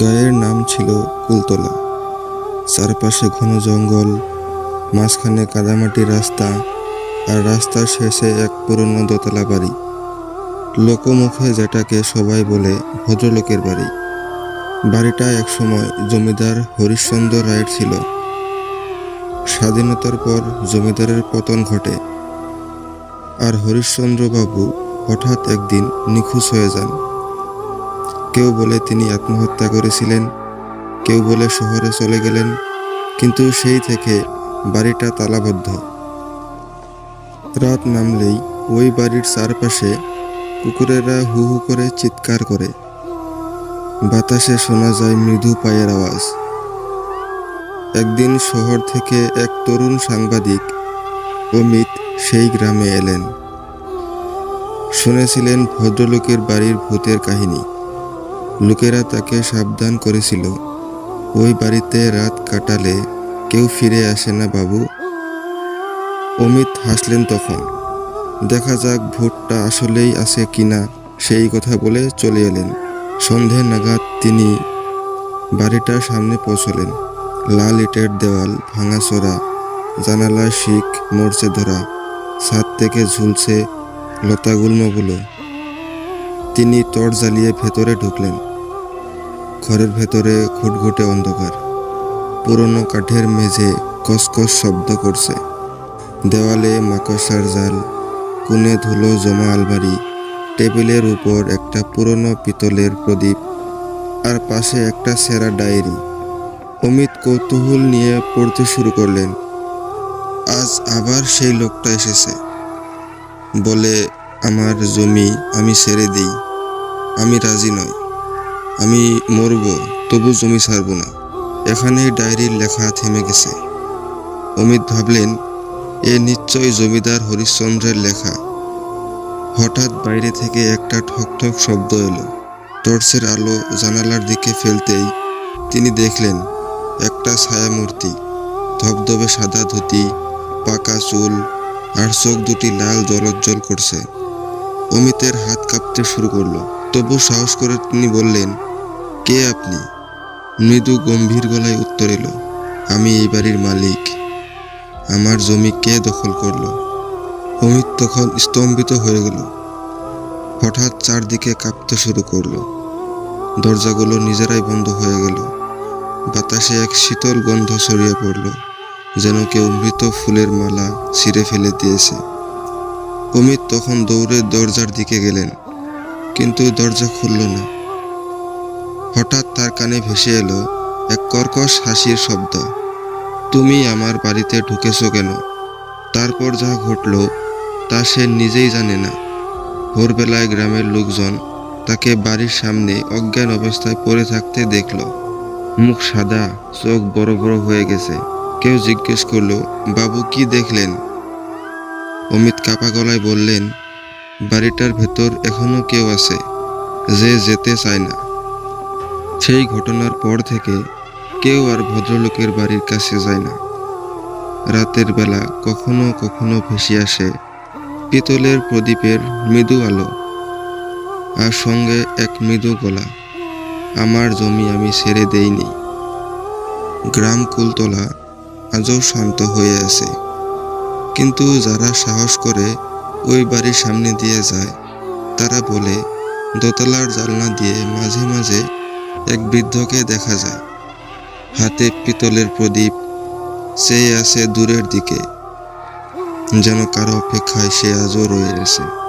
গায়ের নাম ছিল কুলতলা। চারপাশে ঘন জঙ্গল, মাঝখানে কাদামাটির রাস্তা আর রাস্তার শেষে এক পুরনো দোতলা বাড়ি। লোকমুখে যেটাকে সবাই বলে ভদ্রলোকের বাড়ি। বাড়িটা একসময় জমিদার হরিশ্চন্দ্র রায়ের ছিল। স্বাধীনতার পর জমিদারের পতন ঘটে আর হরিশ্চন্দ্রবাবু হঠাৎ একদিন নিখোঁজ হয়ে যান। কেউ বলে তিনি আত্মহত্যা করেছিলেন, কেউ বলে শহরে চলে গেলেন, কিন্তু সেই থেকে বাড়িটা তালাবদ্ধ। রাত নামলেই ওই বাড়ির চারপাশে কুকুরেরা হু হু করে চিৎকার করে। বাতাসে শোনা যায় মৃদু পায়ের আওয়াজ। একদিন শহর থেকে এক তরুণ সাংবাদিক অমিত সেই গ্রামে এলেন। শুনেছিলেন ভদ্রলোকের বাড়ির ভূতের কাহিনী। লোকেরা তাকে সাবধান করেছিল। ওই বাড়িতে রাত কাটালে কেউ ফিরে আসে না বাবু। অমিত হাসলেন তখন। দেখা যাক ভোটটা আসলেই আছে কিনা, সেই কথা বলে চলে এলেন। সন্ধে নাগাদ তিনি বাড়িটার সামনে পৌঁছলেন। লাল ইটের দেওয়াল ভাঙাচোরা জানালায় শিখ, মরচে ধরা, ছাদ থেকে ঝুলছে লতাগুল্মগুলো তিনি টর্চ জ্বালিয়ে ভেতরে ঢুকলেন। ঘরের ভেতরে ঘুটঘুটে অন্ধকার। পুরনো কাঠের মেঝে কসকস শব্দ করছে। দেওয়ালে মাকড়সার জাল, কোণে ধুলো জমা আলমারি, টেবিলের উপর একটা পুরনো পিতলের প্রদীপ, আর পাশে একটা সেরা ডায়েরি। অমিত কৌতূহল নিয়ে পড়তে শুরু করলেন। আজ আবার সেই লোকটা এসেছে। বলে, আমার জমি আমি ছেড়ে দিই। আমি রাজি নই। আমি মরব, তবু জমি ছাড়ব না। এখানে ডায়েরির লেখা থেমে গেছে। অমিত ভাবলেন, এ নিশ্চয় জমিদার হরিশ্চন্দ্রের লেখা। হঠাৎ বাইরে থেকে একটা ঠক ঠক শব্দ এলো। টর্চের আলো জানালার দিকে ফেলতেই তিনি দেখলেন, একটা ছায়ামূর্তি, ধবধবে সাদা ধুতি, পাকা চুল আর চোখ দুটি লাল জলজ্জল করছে। অমিতের হাত কাঁপতে শুরু করল। তবু সাহস করে তিনি বললেন কে আপনি? মৃদু গম্ভীর গলায় উত্তর এলো, আমি এই বাড়ির মালিক। আমার জমি কে দখল করল? অমিত তখন স্তম্ভিত হয়ে গেল। হঠাৎ চারদিকে কাঁপতে শুরু করল। দরজাগুলো নিজেরাই বন্ধ হয়ে গেল। বাতাসে এক শীতল গন্ধ ছড়িয়ে পড়ল, যেন কেউ মৃত ফুলের মালা ছিঁড়ে ফেলে দিয়েছে। অমিত তখন দৌড়ে দরজার দিকে গেলেন, কিন্তু দরজা খুলল না। হঠাৎ তার কানে ভেসে এলো এক কর্কশ হাসির শব্দ। তুমি আমার বাড়িতে ঢুকেছো কেন? তারপর যা ঘটল, তা সে নিজেই জানে না। ভোরবেলায় গ্রামের লোকজন তাকে বাড়ির সামনে অজ্ঞান অবস্থায় পড়ে থাকতে দেখল। মুখ সাদা, চোখ বড় বড় হয়ে গেছে। কেউ জিজ্ঞেস করল, বাবু, কি দেখলেন? অমিত কাপা গলায় বললেন, বাড়িটার ভেতর এখনও কেউ আছে, যে যেতে চায় না। সেই ঘটনার পর থেকে কেউ আর ভদ্রলোকের বাড়ির কাছে যায় না। রাতের বেলা কখনো কখনো ভেসে আসে পিতলের প্রদীপের মৃদু আলো আর সঙ্গে এক মৃদু গলা, আমার জমি আমি ছেড়ে দেইনি। গ্রাম কুলতলা আজও শান্ত হয়ে আছে। কিন্তু যারা সাহস করে ওই বাড়ির সামনে দিয়ে যায়, তারা বলে, দোতলার জানলা দিয়ে মাঝে মাঝে এক বৃদ্ধকে দেখা যায়। হাতে পিতলের প্রদীপ, সেই আছে দূরের দিকে। যেন কারও অপেক্ষায় সে আজও রয়ে আছে